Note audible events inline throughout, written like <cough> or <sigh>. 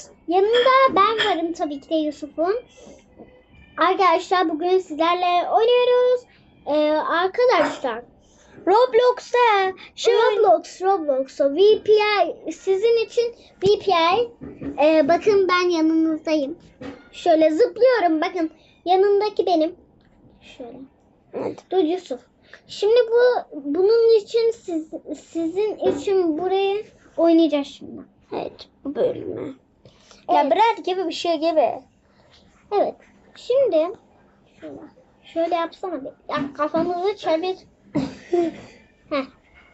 oynuyoruz. Yanında ben varım tabii ki de Yusuf'un. Arkadaşlar bugün sizlerle oynuyoruz. Ee, arkadaşlar Roblox'ta şu Roblox, Roblox, o VPI sizin için VPI. Ee, bakın ben yanınızdayım. Şöyle zıplıyorum. Bakın yanındaki benim. Şöyle. Dur Yusuf. Şimdi bu bunun için siz, sizin için burayı oynayacağız şimdi. Evet bu bölümü. Evet. Labirent gibi bir şey gibi. Evet. Şimdi şöyle, şöyle yapsana bir. Ya kafamızı çevir. <laughs> Heh.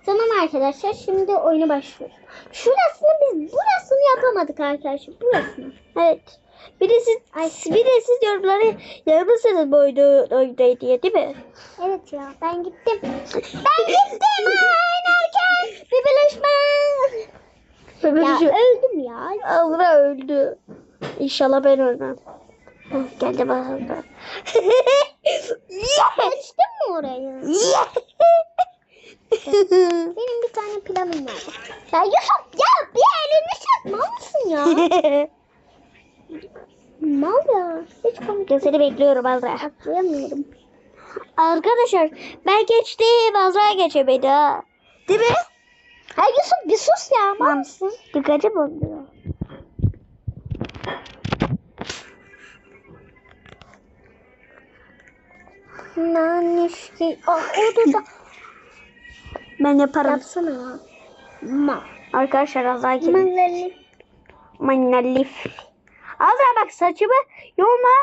Tamam arkadaşlar şimdi oyunu başlıyoruz. Şurasını biz burasını yapamadık arkadaşlar. Burasını. Evet. Bir de siz, bir de siz yorumları yazmışsınız bu oyunu diye değil mi? Evet ya ben gittim. Ben gittim oynarken bir buluşma. Ya öldüm ya. Azra öldü. İnşallah ben ölmem. Geldi bana. <laughs> Geçtim mi orayı? <laughs> Benim bir tane planım var. Ya Yusuf ya bir elini çakma mısın ya? Mal ya. Hiç komik Ben seni bekliyorum Azra. atlayamıyorum. Arkadaşlar ben geçtim. Azra geçemedi ha. Değil mi? Ha Yusuf bir sus ya mal mısın? Dikkatimi bozuluyor. Nanişki. Ah orada da Ben yaparım. yapsana ya. Ma. Arkadaşlar Azra gelin. Malları. Manalif. Azra bak saçımı yolma.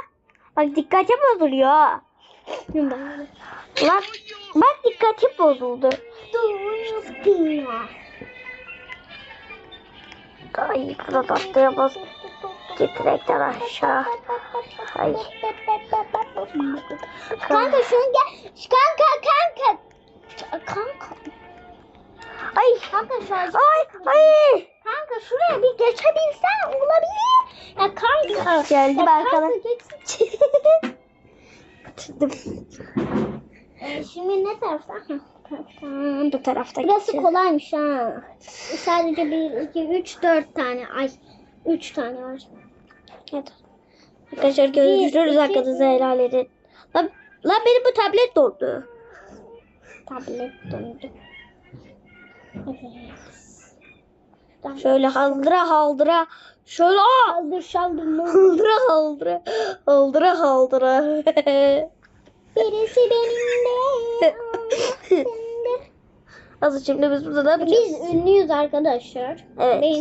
Bak dikkatim bozuluyor. Bak, bak dikkatim bozuldu. Ay burada tatlıya bas. Gitrekten aşağı. Ay. Kanka şunu gel. Kanka kanka. Kanka. Ay. Kanka şu an. Ay. Ay. Kanka şuraya bir geçebilsen olabilir. Ya kanka. Geldi Ya ben kanka geçsin. Ee, <laughs> Şimdi ne tarafta? Taraftan. Bu tarafta Burası geçeceğiz. kolaymış ha. Sadece 1, 2, 3, 4 tane. Ay 3 tane var. Evet. Arkadaşlar görüşürüz hakkınızı helal edin. Lan, lan benim bu tablet dondu. Tablet. Evet. Tamam. Şöyle haldıra haldıra. Şöyle aa! Şaldır şaldır. Haldıra haldıra. Haldıra haldıra. <laughs> Birisi benimle. <laughs> Nasıl şimdi biz burada ne yapacağız? Biz ünlüyüz arkadaşlar. Evet. Beyni